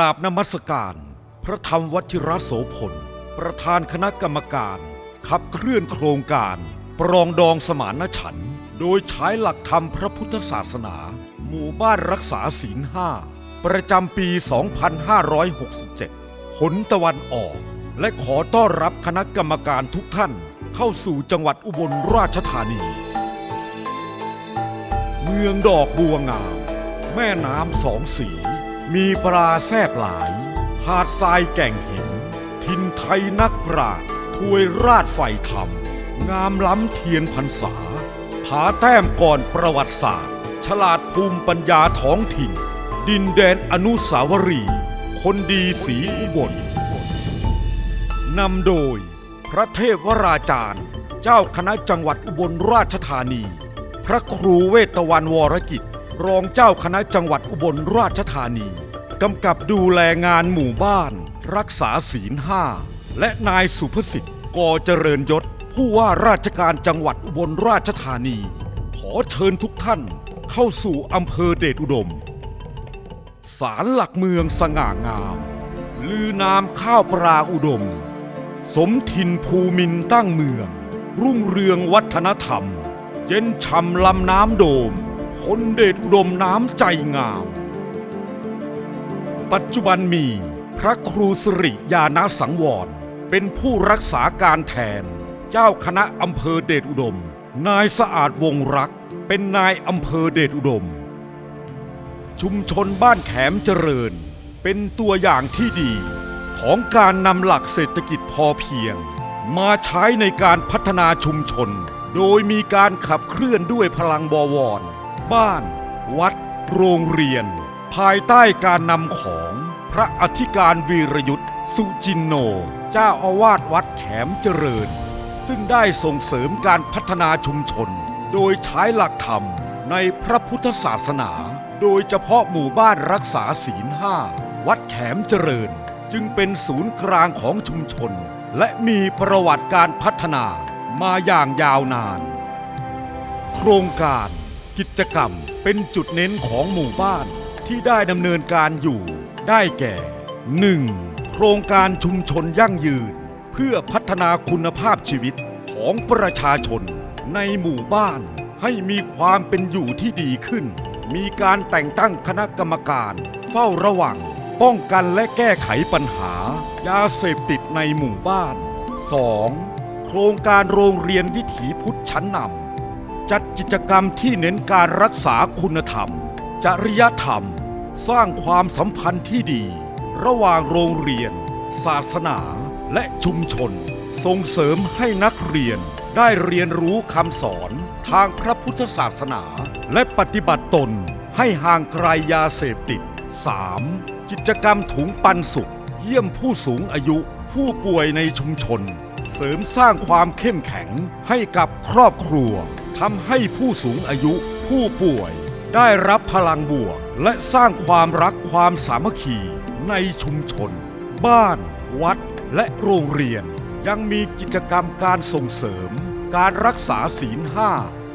ราบนมัสการ พระธรรมวชิระโสพล ประธานคณะกรรมการ ขับเคลื่อนโครงการ ปรองดองสมานฉันท์โดยใช้หลักธรรมพระพุทธศาสนา หมู่บ้านรักษาศีลห้าประจำปี 2567หนตะวันออก และขอต้อนรับคณะกรรมการทุกท่านเข้าสู่จังหวัดอุบลราชธานี เมืองดอกบัวงาม แม่น้ำสองสี มีปลาแซบหลาย หาดทรายแก่งหิน ทินไทยนักปราดถวยราชไฟธรรม งามล้ำเทียนพรรษา ผาแต้มก่อนประวัติศาสตร์ ฉลาดภูมิปัญญาท้องถิ่น ดินแดนอนุสาวรีย์คนดีสีอุบลนำโดย พระเทพวราจารย์ เจ้าคณะจังหวัดอุบลราชธานี พระครูเวตวันวรกิจ รองเจ้าคณะจังหวัดอุบลราชธานี กำกับดูแลงานหมู่บ้าน รักษาศีลห้า และนายสุภสิทธิ์กอเจริญยศ ผู้ว่าราชการจังหวัดอุบลราชธานี ขอเชิญทุกท่านเข้าสู่อำเภอเดชอุดม ศาลหลักเมืองสง่างาม ลือนามข้าวปลาอุดม สมทินภูมินตั้งเมือง รุ่งเรืองวัฒนธรรม เย็นช่ำลำน้ำโดม คนเดชอุดมน้ำใจงาม ปัจจุบันมีพระครูสิริยานาสังวร เป็นผู้รักษาการแทน เจ้าคณะอำเภอเดชอุดม นายสะอาดวงรัก เป็นนายอำเภอเดชอุดม ชุมชนบ้านแขมเจริญ เป็นตัวอย่างที่ดีของการนำหลักเศรษฐกิจพอเพียง มาใช้ในการพัฒนาชุมชน โดยมีการขับเคลื่อนด้วยพลังบวร บ้าน วัด โรงเรียน ภายใต้การนำของพระอธิการวีรยุทธ์สุจินโน เจ้าอาวาสวัดแขมเจริญ ซึ่งได้ส่งเสริมการพัฒนาชุมชน โดยใช้หลักธรรมในพระพุทธศาสนา โดยเฉพาะหมู่บ้านรักษาศีลห้าวัดแขมเจริญ จึงเป็นศูนย์กลางของชุมชน และมีประวัติการพัฒนามาอย่างยาวนาน โครงการ กิจกรรมเป็นจุดเน้นของหมู่บ้านที่ได้ดำเนินการอยู่ได้แก่ 1. โครงการชุมชนยั่งยืน เพื่อพัฒนาคุณภาพชีวิตของประชาชนในหมู่บ้านให้มีความเป็นอยู่ที่ดีขึ้น มีการแต่งตั้งคณะกรรมการเฝ้าระวัง ป้องกันและแก้ไขปัญหา ยาเสพติดในหมู่บ้าน 2. โครงการโรงเรียนวิถีพุทธชั้นนำ จัดกิจกรรมที่เน้นการรักษาคุณธรรม จริยธรรม สร้างความสัมพันธ์ที่ดี ระหว่างโรงเรียน ศาสนาและชุมชน ส่งเสริมให้นักเรียนได้เรียนรู้คำสอนทางพระพุทธศาสนา และปฏิบัติตนให้ห่างไกลยาเสพติด 3. กิจกรรมถุงปันสุข เยี่ยมผู้สูงอายุผู้ป่วยในชุมชน เสริมสร้างความเข้มแข็งให้กับครอบครัว ทำให้ผู้สูงอายุผู้ป่วย ได้รับพลังบวก และสร้างความรักความสามัคคี ในชุมชน บ้าน วัด และโรงเรียน ยังมีกิจกรรมการส่งเสริม การรักษาศีลห้า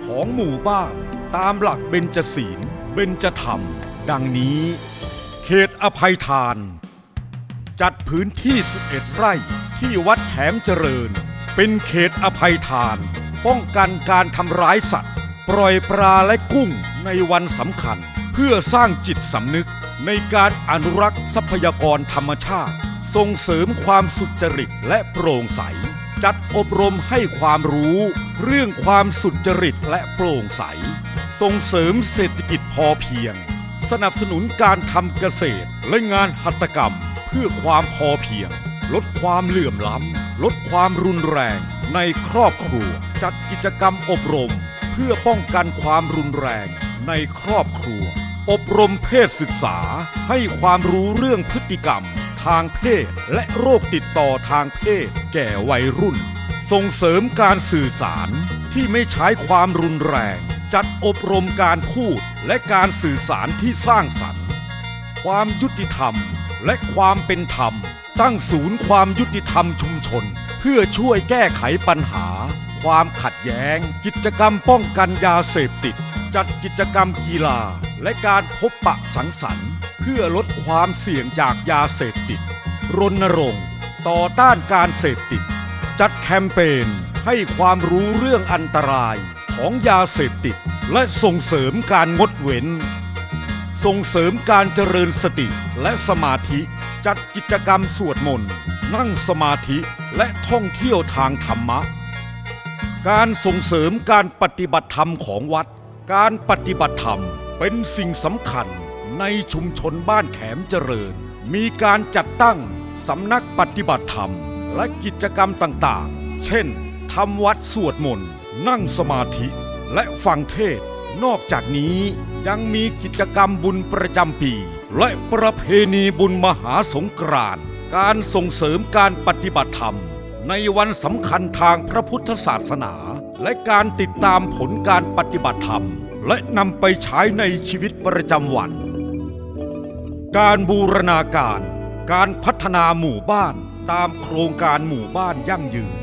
ของหมู่บ้าน ตามหลักเบญจศีล เบญจธรรม ดังนี้ เขตอภัยทาน จัดพื้นที่ 11 ไร่ที่วัดแขมเจริญ เป็นเขตอภัยทาน ป้องกันการทำร้ายสัตว์ ปล่อยปลาและกุ้งในวันสำคัญ เพื่อสร้างจิตสำนึกในการอนุรักษ์ทรัพยากรธรรมชาติ ส่งเสริมความสุจริตและโปร่งใส จัดอบรมให้ความรู้ เรื่องความสุจริตและโปร่งใส ส่งเสริมเศรษฐกิจพอเพียง สนับสนุนการทำเกษตรและงานหัตถกรรม เพื่อความพอเพียง ลดความเหลื่อมล้ำ ลดความรุนแรง ในครอบครัวจัดกิจกรรมอบรม เพื่อป้องกันความรุนแรงในครอบครัว อบรมเพศศึกษาให้ความรู้เรื่องพฤติกรรม ทางเพศและโรคติดต่อทางเพศ แก่วัยรุ่น ส่งเสริมการสื่อสารที่ไม่ใช้ความรุนแรง จัดอบรมการพูดและการสื่อสารที่สร้างสรรค์ ความยุติธรรมและความเป็นธรรม ตั้งศูนย์ความยุติธรรมชุมชน เพื่อช่วยแก้ไขปัญหา ความขัดแย้ง กิจกรรมป้องกันยาเสพติด จัดกิจกรรมกีฬา และการพบปะสังสรรค์ เพื่อลดความเสี่ยงจากยาเสพติด รณรงค์ ต่อต้านการเสพติด จัดแคมเปญให้ความรู้เรื่องอันตรายของยาเสพติด และส่งเสริมการงดเว้น ส่งเสริมการเจริญสติและสมาธิ จัดกิจกรรมสวดมนต์ นั่งสมาธิและท่องเที่ยวทางธรรมะ การส่งเสริมการปฏิบัติธรรมของวัด การปฏิบัติธรรมเป็นสิ่งสำคัญในชุมชนบ้านแขมเจริญ มีการจัดตั้งสำนักปฏิบัติธรรม และกิจกรรมต่างๆ เช่นทำวัดสวดมนต์ นั่งสมาธิและฟังเทศน์นอกจากนี้ยังมีกิจกรรมบุญประจำปี และประเพณีบุญมหาสงกรานต์การส่งเสริมการปฏิบัติธรรม ในวันสำคัญทางพระพุทธศาสนา และการติดตามผลการปฏิบัติธรรม และนำไปใช้ในชีวิตประจำวัน การบูรณาการ การพัฒนาหมู่บ้านตามโครงการหมู่บ้านยั่งยืน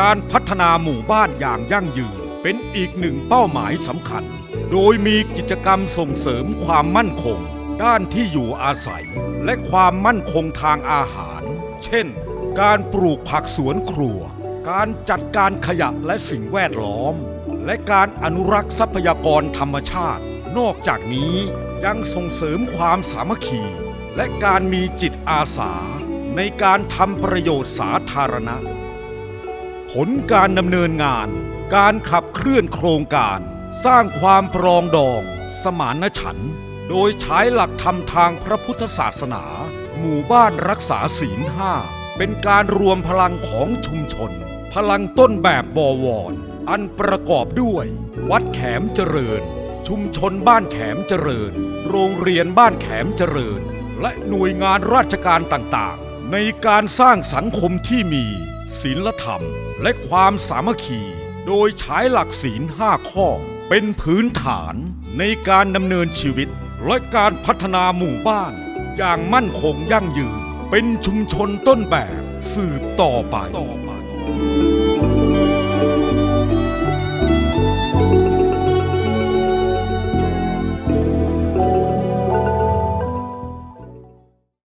การพัฒนาหมู่บ้านอย่างยั่งยืน เป็นอีกหนึ่งเป้าหมายสำคัญ โดยมีกิจกรรมส่งเสริมความมั่นคง ด้านที่อยู่อาศัย และความมั่นคงทางอาหาร เช่น การปลูกผักสวนครัว การจัดการขยะและสิ่งแวดล้อม และการอนุรักษ์ทรัพยากรธรรมชาติ นอกจากนี้ยังส่งเสริมความสามัคคี และการมีจิตอาสา ในการทำประโยชน์สาธารณะ ผลการดำเนินงาน การขับเคลื่อนโครงการ สร้างความปรองดอง สมานฉันท์ โดยใช้หลักธรรมทางพระพุทธศาสนา หมู่บ้านรักษาศีลห้าเป็นการรวมพลังของชุมชน พลังต้นแบบบวร อันประกอบด้วย วัดแขมเจริญ ชุมชนบ้านแขมเจริญ โรงเรียนบ้านแขมเจริญ และหน่วยงานราชการต่างๆ ในการสร้างสังคมที่มีศีลธรรมและความสามัคคี โดยใช้หลักศีลห้าข้อ เป็นพื้นฐานในการดำเนินชีวิต และการพัฒนาหมู่บ้าน อย่างมั่นคงยั่งยืน เป็นชุมชนต้นแบบสืบต่อไป